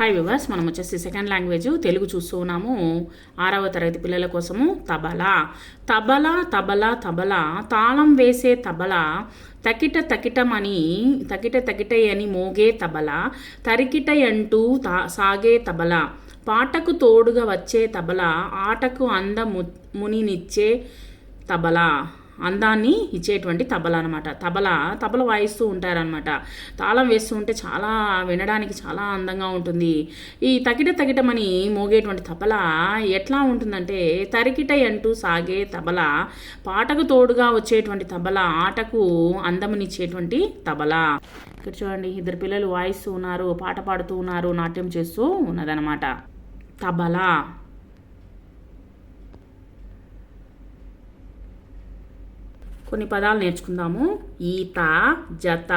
Hi viewers మనం వచ్చేసి second language Telugu చూస్తూ ఉన్నాము. ఆరవ తరగతి పిల్లల కోసము తబలా. తబలా తబలా తబలా తాళం వేసే తబలా తకిట తకిటమని తకిట తకిటయని మోగే తబలా తరికిటయంటూ తా సాగే తబలా పాటకు తోడుగా వచ్చే తబలా ఆటకు అందము మునినిచ్చే తబలా. అందాన్ని ఇచ్చేటువంటి తబల అనమాట తబల తబల వాయిస్తూ ఉంటారనమాట తాళం వేస్తూ ఉంటే చాలా వినడానికి చాలా అందంగా ఉంటుంది. ఈ తకిట తకిటమని మోగేటువంటి తబల ఎట్లా ఉంటుందంటే తరికిట అంటూ సాగే తబల పాటకు తోడుగా వచ్చేటువంటి తబల ఆటకు అందమునిచ్చేటువంటి తబల. ఇక్కడ చూడండి ఇద్దరు పిల్లలు వాయిస్తూ ఉన్నారు పాట పాడుతూ ఉన్నారు నాట్యం చేస్తూ ఉన్నదనమాట తబలా. కొన్ని పదాలు నేర్చుకుందాము. ఈత జత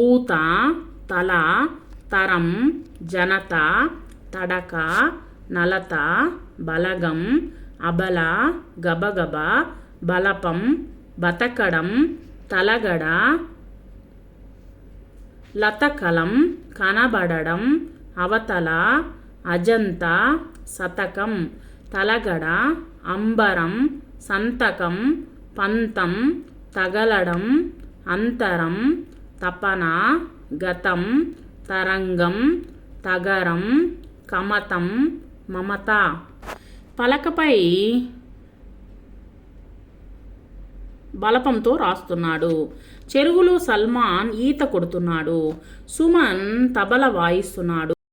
ఊత తల తరం జనత తడక నలత బలగం అబల గబగబ బలపం బతకడం తలగడ లతకలం కనబడడం అవతల అజంత శతకం తలగడ అంబరం సంతకం పంతం తగలడం అంతరం తపన గతం తరంగం తగరం కమతం మమత. పలకపై బలపంతో రాస్తున్నాడు. చెరువులో సల్మాన్ ఈత కొడుతున్నాడు. సుమన్ తబల వాయిస్తున్నాడు.